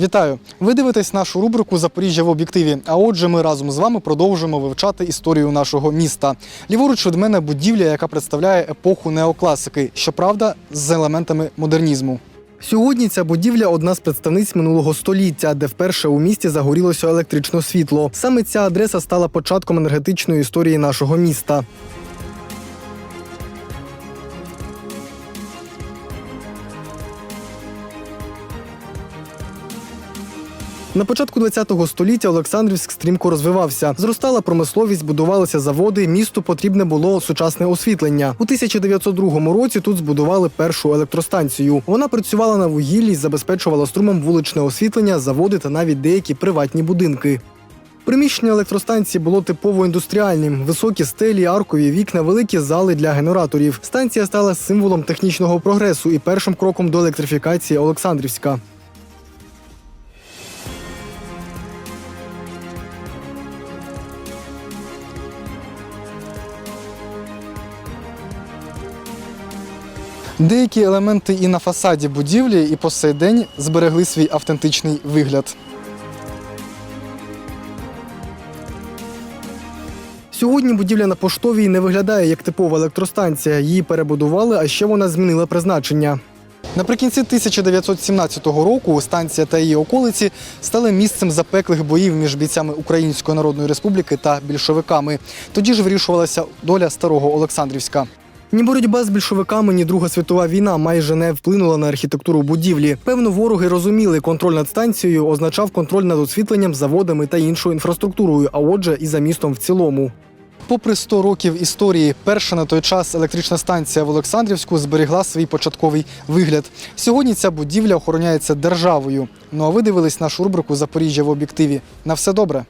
Вітаю! Ви дивитесь нашу рубрику Запоріжжя в об'єктиві. А отже, ми разом з вами продовжуємо вивчати історію нашого міста. Ліворуч від мене будівля, яка представляє епоху неокласики, щоправда, з елементами модернізму. Сьогодні ця будівля одна з представниць минулого століття, де вперше у місті загорілося електричне світло. Саме ця адреса стала початком енергетичної історії нашого міста. На початку ХХ століття Олександрівськ стрімко розвивався. Зростала промисловість, будувалися заводи. Місту потрібне було сучасне освітлення. У 1902 році тут збудували першу електростанцію. Вона працювала на вугіллі забезпечувала струмом вуличне освітлення, заводи та навіть деякі приватні будинки. Приміщення електростанції було типово індустріальним: високі стелі, аркові вікна, великі зали для генераторів. Станція стала символом технічного прогресу і першим кроком до електрифікації Олександрівська. Деякі елементи і на фасаді будівлі, і по сей день зберегли свій автентичний вигляд. Сьогодні будівля на поштовій не виглядає як типова електростанція. Її перебудували, а ще вона змінила призначення. Наприкінці 1917 року станція та її околиці стали місцем запеклих боїв між бійцями Української Народної Республіки та більшовиками. Тоді ж вирішувалася доля старого Олександрівська. Ні боротьба з більшовиками, ні Друга світова війна майже не вплинула на архітектуру будівлі. Певно, вороги розуміли, контроль над станцією означав контроль над освітленням, заводами та іншою інфраструктурою, а отже, і за містом в цілому. Попри 100 років історії, перша на той час електрична станція в Олександрівську зберігла свій початковий вигляд. Сьогодні ця будівля охороняється державою. Ну а ви дивились нашу рубрику Запоріжжя в об'єктиві. На все добре.